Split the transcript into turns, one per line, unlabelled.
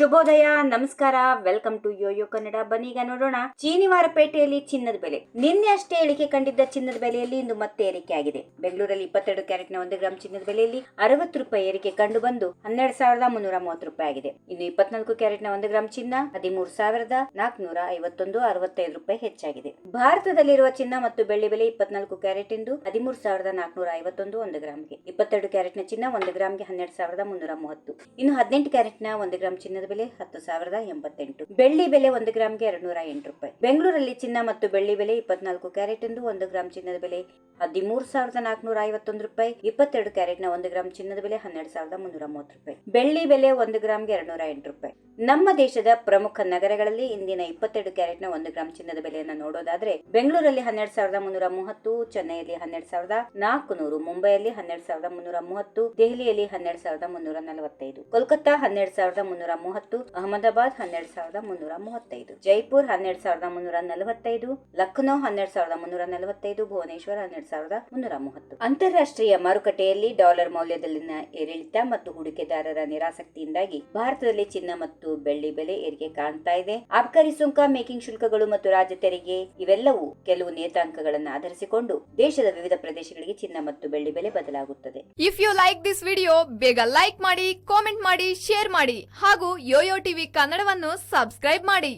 ಶುಭೋದಯ, ನಮಸ್ಕಾರ welcome to yoyo Kannada ಬನ್ನೀಗ ನೋಡೋಣ ಚೀನಿವಾರಪೇಟೆಯಲ್ಲಿ ಚಿನ್ನದ ಬೆಲೆ. ನಿನ್ನೆ ಅಷ್ಟೇ ಇಳಿಕೆ ಕಂಡಿದ್ದ ಚಿನ್ನದ ಬೆಲೆಯಲ್ಲಿ ಇಂದು ಮತ್ತೆ ಏರಿಕೆ ಆಗಿದೆ. ಬೆಂಗಳೂರಲ್ಲಿ ಇಪ್ಪತ್ತೆರಡು ಕ್ಯಾರೆಟ್ನ ಒಂದು ಗ್ರಾಮ್ ಚಿನ್ನದ ಬೆಲೆಯಲ್ಲಿ ಅರವತ್ತು ರೂಪಾಯಿ ಏರಿಕೆ ಕಂಡು ಬಂದು ಹನ್ನೆರಡು ಸಾವಿರದ ಮುನ್ನೂರ ಮೂವತ್ತು ರೂಪಾಯಿ ಆಗಿದೆ. ಇನ್ನು ಇಪ್ಪತ್ನಾಲ್ಕು ಕ್ಯಾರೆಟ್ನ ಒಂದು ಗ್ರಾಂ ಚಿನ್ನ ಹದಿಮೂರು ಸಾವಿರದ ನಾಲ್ಕುನೂರ ಐವತ್ತೊಂದು ಅರವತ್ತೈದು ರೂಪಾಯಿ ಹೆಚ್ಚಾಗಿದೆ. ಭಾರತದಲ್ಲಿರುವ ಚಿನ್ನ ಮತ್ತು ಬೆಳ್ಳಿ ಬೆಲೆ ಇಪ್ಪತ್ನಾಲ್ಕು ಕ್ಯಾರೆಟ್ ಇಂದು ಹದಿಮೂರು ಸಾವಿರದ ನಾಲ್ಕುನೂರ ಐವತ್ತೊಂದು ಒಂದು ಗ್ರಾಮ್ಗೆ. ಇಪ್ಪತ್ತೆರಡು ಕ್ಯಾರೆಟ್ನ ಚಿನ್ನ ಒಂದು ಗ್ರಾಮ್ಗೆ ಹನ್ನೆರಡು ಸಾವಿರದ ಮುನ್ನೂರ ಮೂವತ್ತು. ಇನ್ನು ಹದಿನೆಂಟು ಕ್ಯಾರೆಟ್ನ ಒಂದು ಗ್ರಾಂ ಚಿನ್ನದ ಬೆಲೆ ಹತ್ತು ಸಾವಿರದ ಎಂಬತ್ತೆಂಟು. ಬೆಳ್ಳಿ ಬೆಲೆ ಒಂದು ಗ್ರಾಮ್ಗೆ ಎರಡು ನೂರ ಎಂಟು ರೂಪಾಯಿ. ಬೆಂಗಳೂರಲ್ಲಿ ಚಿನ್ನ ಮತ್ತು ಬೆಳ್ಳಿ ಬೆಲೆ ಇಪ್ಪತ್ನಾಲ್ಕು ಕ್ಯಾರೆಟ್ ಎಂದು ಒಂದು ಗ್ರಾಂ ಚಿನ್ನದ ಬೆಲೆ ಹದಿಮೂರು ಸಾವಿರದ ನಾಲ್ಕುನೂರ ಐವತ್ತೊಂದು ರೂಪಾಯಿ, ಇಪ್ಪತ್ತೆರಡು ಕ್ಯಾರೆಟ್ನ ಒಂದು ಗ್ರಾಮ್ ಚಿನ್ನದ ಬೆಲೆ ಹನ್ನೆರಡು ಸಾವಿರದ ಮುನ್ನೂರ ಮೂವತ್ತು ರೂಪಾಯಿ. ಬೆಳ್ಳಿ ಬೆಲೆ ಒಂದು ಗ್ರಾಮ್ಗೆ ಎರಡು ನೂರ ಎಂಟು ರೂಪಾಯಿ. ನಮ್ಮ ದೇಶದ ಪ್ರಮುಖ ನಗರಗಳಲ್ಲಿ ಇಂದಿನ ಇಪ್ಪತ್ತೆರಡು ಕ್ಯಾರೆಟ್ನ ಒಂದು ಗ್ರಾಂ ಚಿನ್ನದ ಬೆಲೆಯನ್ನು ನೋಡೋದಾದ್ರೆ ಬೆಂಗಳೂರಲ್ಲಿ ಹನ್ನೆರಡು ಸಾವಿರದ ಮುನ್ನೂರ ಮೂವತ್ತು, ಚೆನ್ನೈಯಲ್ಲಿ ಹನ್ನೆರಡು ಸಾವಿರದ ನಾಲ್ಕು ನೂರು ಮುಂಬೈಯಲ್ಲಿ ಹನ್ನೆರಡು ಸಾವಿರದ ಮುನ್ನೂರ ಮೂವತ್ತು, ದೆಹಲಿಯಲ್ಲಿ ಹನ್ನೆರಡು ಸಾವಿರದ ಮುನ್ನೂರ ನಲವತ್ತೈದು, ಕೋಲ್ಕತ್ತಾ ಹನ್ನೆರಡು ಸಾವಿರದ ಮುನ್ನೂರ ಮೂವತ್ತು, ಅಹಮದಾಬಾದ್ ಹನ್ನೆರಡು ಸಾವಿರದ ಮುನ್ನೂರ ಮೂವತ್ತೈದು, ಜೈಪುರ್ ಹನ್ನೆರಡು ಸಾವಿರದ ಮುನ್ನೂರ ನಲವತ್ತೈದು, ಲಕ್ನೋ ಹನ್ನೆರಡು ಸಾವಿರದ ಮುನ್ನೂರ ನಲವತ್ತೈದು, ಭುವನೇಶ್ವರ ಹನ್ನೆರಡು ಸಾವಿರದ ಮುನ್ನೂರ ಮೂವತ್ತು. ಅಂತಾರಾಷ್ಟ್ರೀಯ ಮಾರುಕಟ್ಟೆಯಲ್ಲಿ ಡಾಲರ್ ಮೌಲ್ಯದಲ್ಲಿನ ಏರಿಳಿತ ಮತ್ತು ಹೂಡಿಕೆದಾರರ ನಿರಾಸಕ್ತಿಯಿಂದಾಗಿ ಭಾರತದಲ್ಲಿ ಚಿನ್ನ ಮತ್ತು ಬೆಳ್ಳಿ ಬೆಲೆ ಏರಿಕೆ ಕಾಣ್ತಾ ಇದೆ. ಅಬ್ಕಾರಿ ಸುಂಕ, ಮೇಕಿಂಗ್ ಶುಲ್ಕಗಳು ಮತ್ತು ರಾಜ್ಯ ತೆರಿಗೆ ಇವೆಲ್ಲವೂ ಕೆಲವು ನಿಯತಾಂಕಗಳನ್ನು ಆಧರಿಸಿಕೊಂಡು ದೇಶದ ವಿವಿಧ ಪ್ರದೇಶಗಳಿಗೆ ಚಿನ್ನ ಮತ್ತು ಬೆಳ್ಳಿ ಬೆಲೆ ಬದಲಾಗುತ್ತದೆ.
If you like this video ಬೇಗ ಲೈಕ್ ಮಾಡಿ ಕಾಮೆಂಟ್ ಮಾಡಿ ಶೇರ್ ಮಾಡಿ ಹಾಗೂ ಯೋಯೋ ಟಿವಿ ಕನ್ನಡವನ್ನು ಸಬ್ಸ್ಕ್ರೈಬ್ ಮಾಡಿ.